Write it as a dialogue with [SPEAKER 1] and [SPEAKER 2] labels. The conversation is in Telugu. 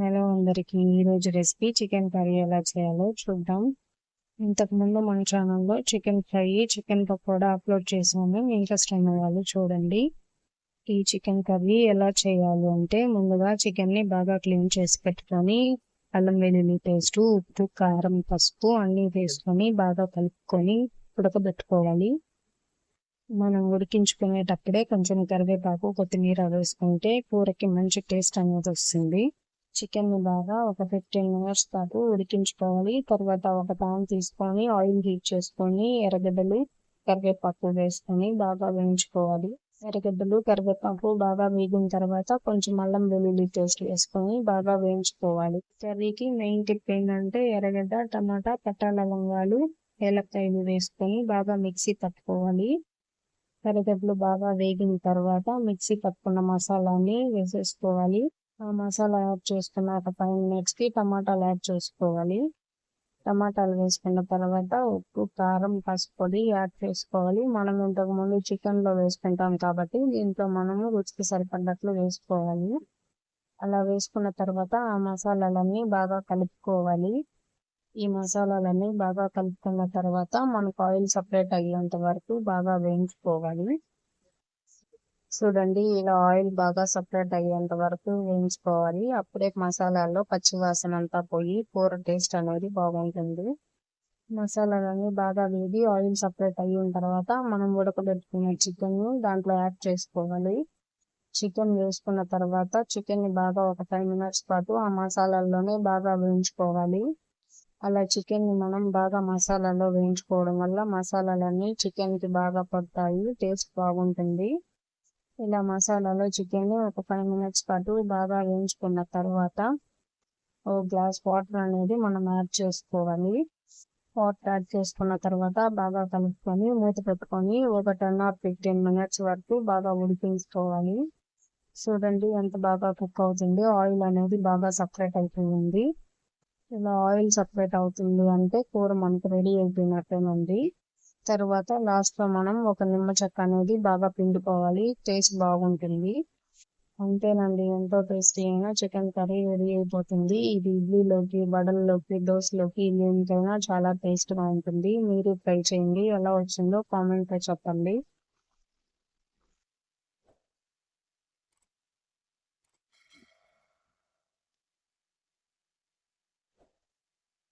[SPEAKER 1] హలో అందరికీ ఈరోజు రెసిపీ చికెన్ కర్రీ ఎలా చేయాలో చూద్దాం. ఇంతకుముందు మన ఛానల్లో chicken fry chicken pakoda upload చేసాము ఇంట్రెస్ట్ ఉన్న వాళ్ళు చూడండి. ఈ చికెన్ కర్రీ ఎలా చేయాలి అంటే ముందుగా చికెన్ని బాగా క్లీన్ చేసి పెట్టుకొని అల్లం వెల్లుల్లి పేస్ట్ ఉప్పు కారం పసుపు అన్నీ వేసుకొని బాగా కలుపుకొని ఉడకబెట్టుకోవాలి. మనం ఉడికించుకునేటప్పుడే కొంచెం కరివేపాకు కొత్తిమీర వేసుకుంటే కూరకి మంచి టేస్ట్ అనేది వస్తుంది. చికెన్ని బాగా ఒక ఫిఫ్టీన్ మినిట్స్ పాటు ఉడికించుకోవాలి. తర్వాత ఒక పాన్ తీసుకొని ఆయిల్ హీట్ చేసుకొని ఎర్రగడ్డలు కరివేపాకు వేసుకొని బాగా వేయించుకోవాలి. ఎర్రగడ్డలు కరివేపాకు బాగా వేగిన తర్వాత కొంచెం అల్లం వెల్లుల్లి పేస్ట్ వేసుకొని బాగా వేయించుకోవాలి. కర్రీకి మెయిన్ టిప్ ఏంటంటే ఎర్రగడ్డ టమాటా పట్టాల లవంగాలు ఏలక్కాయలు వేసుకొని బాగా మిక్సీ పట్టుకోవాలి. ఎర్రగడ్డలు బాగా వేగిన తర్వాత మిక్సీ పట్టుకున్న మసాలాని వేసేసుకోవాలి. మసాలా యాడ్ చేసుకున్న ఒక ఫైవ్ మినిట్స్కి టమాటాలు యాడ్ చేసుకోవాలి. టమాటాలు వేసుకున్న తర్వాత ఉప్పు కారం పసుపు యాడ్ చేసుకోవాలి. మనం ఇంతకు ముందు చికెన్లో వేసుకుంటాం కాబట్టి దీంట్లో మనము రుచికి సరిపడ్డట్లు వేసుకోవాలి. అలా వేసుకున్న తర్వాత ఆ మసాలాలన్నీ బాగా కలుపుకోవాలి. ఈ మసాలాలన్నీ బాగా కలుపుకున్న తర్వాత మనకు ఆయిల్ సపరేట్ అయ్యేంత వరకు బాగా వేయించుకోవాలి. చూడండి ఇలా ఆయిల్ బాగా సపరేట్ అయ్యేంత వరకు వేయించుకోవాలి. అప్పుడే మసాలాల్లో పచ్చివాసన అంతా పోయి కూర టేస్ట్ అనేది బాగుంటుంది. మసాలాలన్నీ బాగా వేగి ఆయిల్ సపరేట్ అయిన తర్వాత మనం ఉడకబెట్టుకున్న చికెన్ దాంట్లో యాడ్ చేసుకోవాలి. చికెన్ వేసుకున్న తర్వాత చికెన్ని బాగా ఒక ఫైవ్ మినిట్స్ పాటు ఆ మసాలాల్లోనే బాగా వేయించుకోవాలి. అలా చికెన్ని మనం బాగా మసాలాలో వేయించుకోవడం వల్ల మసాలాలన్నీ చికెన్కి బాగా పడతాయి టేస్ట్ బాగుంటుంది. ఇలా మసాలాలో చికెన్ని ఒక ఫైవ్ మినిట్స్ పాటు బాగా వేయించుకున్న తర్వాత ఓ గ్లాస్ వాటర్ అనేది మనం యాడ్ చేసుకోవాలి. వాటర్ యాడ్ చేసుకున్న తర్వాత బాగా కలుపుకొని మూత పెట్టుకొని ఒక టెన్ ఆర్ ఫిఫ్టీన్ మినిట్స్ వరకు బాగా ఉడికించుకోవాలి. చూడండి ఎంత బాగా కుక్ అవుతుంది. ఆయిల్ అనేది బాగా సపరేట్ అయిపోయింది. ఇలా ఆయిల్ సపరేట్ అవుతుంది అంటే కూర మనకు రెడీ అయిపోయినట్టేనండి. తర్వాత లాస్ట్లో మనం ఒక నిమ్మ చెక్క అనేది బాగా పిండుకోవాలి. టేస్ట్ బాగుంటుంది. అంతేనండి. ఎంతో టేస్టీ అయినా చికెన్ కర్రీ రెడీ అయిపోతుంది. ఇది ఇడ్లీలోకి వడల్లోకి దోశలోకి దేనికైనా చాలా టేస్ట్గా ఉంటుంది. మీరు ట్రై చేయండి. ఎలా వచ్చిందో కామెంట్ చెప్పండి.